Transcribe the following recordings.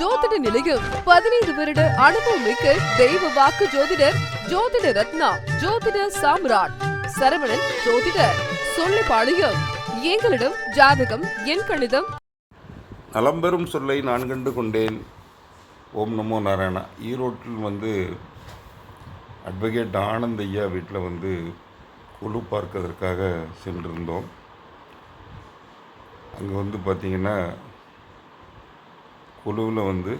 ஜோதிட நிலையம் பதினைந்து வருட அனுபவம் மிக்க தெய்வ வாக்கு ஜோதிடர் ஜோதிட ரத்னா ஜோதிட சாம்ராட். சரவணன் ஜோதிடர். சொல்லிப்பாளையம் எங்களிடம் ஜாதகம் என் கணிதம். நலம்பெறும் சொல்லை நான் கண்டு கொண்டேன். ஓம் நமோ நாராயணா. ஈரோட்டில் வந்து அட்வொகேட் ஆனந்த் ஐயா வீட்டில் வந்து குழு பார்க்கறதற்காக சென்றிருந்தோம். அங்கே வந்து பார்த்திங்கன்னா குழுவில் வந்து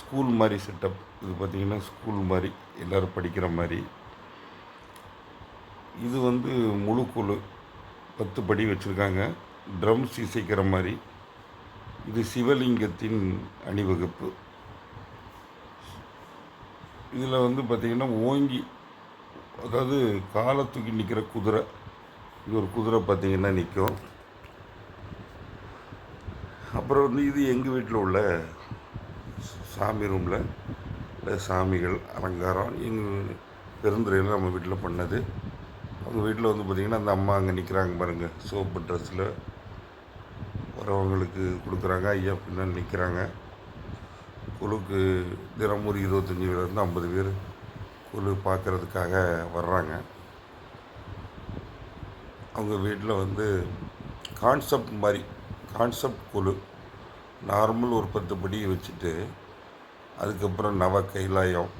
ஸ்கூல் மாதிரி செட்டப் இது பார்த்திங்கன்னா ஸ்கூல் மாதிரி எல்லோரும் படிக்கிற மாதிரி. இது வந்து முழு குழு பத்து படி வச்சுருக்காங்க. ட்ரம்ஸ் இசைக்கிற மாதிரி. இது சிவலிங்கத்தின் அணிவகுப்பு. இதில் வந்து பார்த்திங்கன்னா ஓங்கி அதாவது காலை தூக்கி நிற்கிற குதிரை. இது ஒரு குதிரை பார்த்திங்கன்னா நிற்கும் அப்புறம் வந்து இது எங்கள் வீட்டில் உள்ள சாமி ரூமில் உள்ள சாமிகள் அலங்காரம் எங்கள் பெருந்துறையில் நம்ம வீட்டில் பண்ணது. அவங்க வீட்டில் வந்து பார்த்திங்கன்னா அந்த அம்மா அங்கே நிற்கிறாங்க பாருங்கள் சோப்பு ட்ரெஸ்ஸில் வரவங்களுக்கு கொடுக்குறாங்க. ஐயா பின்னாடி நிற்கிறாங்க குழுக்கு தினம் ஒரு இருபத்தஞ்சி பேர்லேருந்து ஐம்பது பேர் குழு பார்க்குறதுக்காக வர்றாங்க. அவங்க வீட்டில் வந்து கான்செப்ட் மாதிரி கான்செப்ட் குழு. நார்மல் ஒரு பத்து படி வச்சுட்டு அதுக்கப்புறம் நவ கைலாயம்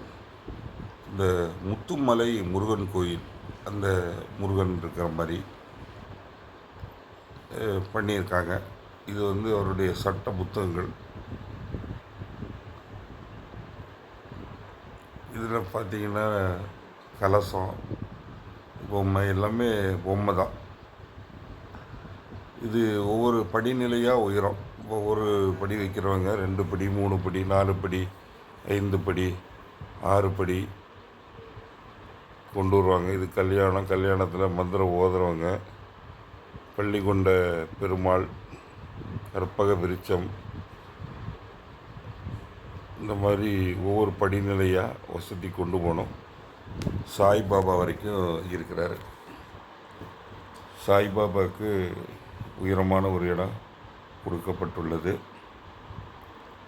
இந்த முத்துமலை முருகன் கோயில் அந்த முருகன் இருக்கிற மாதிரி பண்ணியிருக்காங்க. இது வந்து அவருடைய சட்ட புத்தகங்கள். இதில் பார்த்தீங்கன்னா கலசம் பொம்மை எல்லாமே பொம்மை தான். இது ஒவ்வொரு படிநிலையாக உயரம். ஒவ்வொரு படி வைக்கிறவங்க ரெண்டு படி மூணு படி நாலு படி ஐந்து படி ஆறு படி கொண்டு வருவாங்க. இது கல்யாணம் கல்யாணத்தில் மந்திரம் ஓதுறவங்க பள்ளி கொண்ட பெருமாள் கற்பக விருட்சம் இந்த மாதிரி ஒவ்வொரு படிநிலையாக வசதி கொண்டு போனோம் சாய்பாபா வரைக்கும் இருக்கிறார். சாய்பாபாவுக்கு உயரமான ஒரு இடம். கொடுக்கப்பட்டுள்ளது.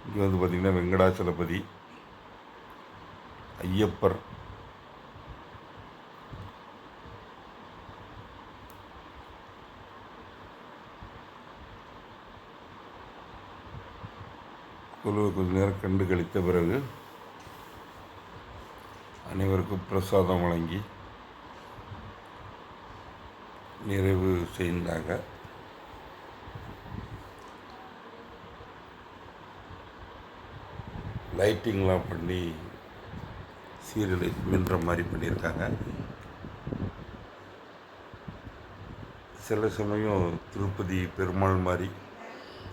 இங்கே வந்து பார்த்திங்கன்னா வெங்கடாச்சலபதி ஐயப்பர் குழுவை கொஞ்ச நேரம் கண்டு கழித்த பிறகு அனைவருக்கும் பிரசாதம் வழங்கி நிறைவு செய்தாங்க. லைட்டிங்லாம் பண்ணி சீரியலை மின்ற மாதிரி பண்ணியிருக்காங்க. சில சமயம் திருப்பதி பெருமாள் மாதிரி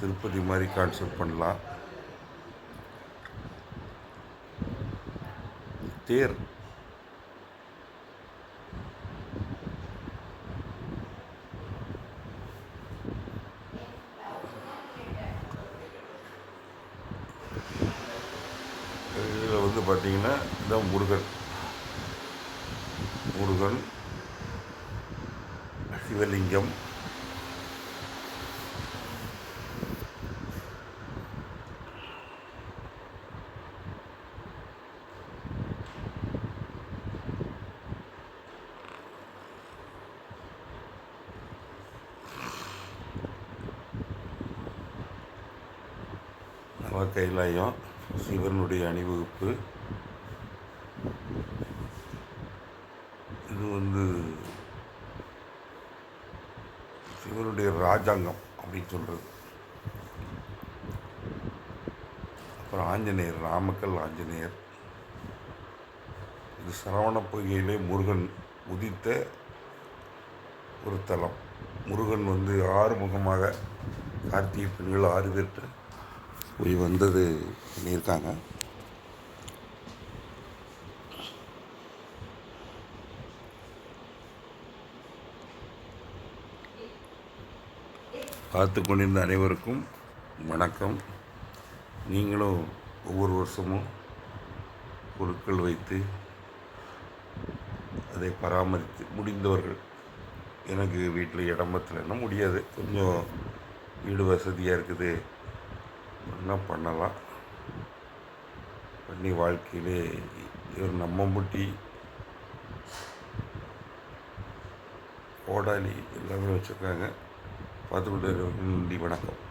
திருப்பதி மாதிரி கான்செப்ட் பண்ணலாம். தேர் இதில் வந்து பார்த்தீங்கன்னா இந்த முருகன். முருகன் சிவலிங்கம். நவ கைலாயம் சிவனுடைய அணிவகுப்பு. இது வந்து சிவனுடைய ராஜாங்கம் அப்படின்னு சொல்கிறது அப்புறம் ஆஞ்சநேயர் நாமக்கல் ஆஞ்சநேயர். இது சரவண பொய்கையிலே முருகன் உதித்த ஒரு தலம். முருகன் வந்து ஆறுமுகமாக கார்த்திகை பெண்கள் ஆறு பேர்கிட்ட போய் வந்தது பண்ணியிருக்காங்க. பார்த்து கொண்டிருந்த அனைவருக்கும் வணக்கம். நீங்களும் ஒவ்வொரு வருஷமும் பொருட்கள் வைத்து அதை பராமரித்து முடிந்தவர்கள். எனக்கு வீட்டில் இடம் பத்தலைன்னா முடியாது. கொஞ்சம் வீடு வசதியாக இருக்குது. என்ன பண்ணலாம்? பண்ணி வாழ்க்கையிலே இவர் நம்ம முட்டி கோடாலி எல்லாமே வச்சுருக்காங்க. பார்த்துக்கிட்டு நன்றி வணக்கம்.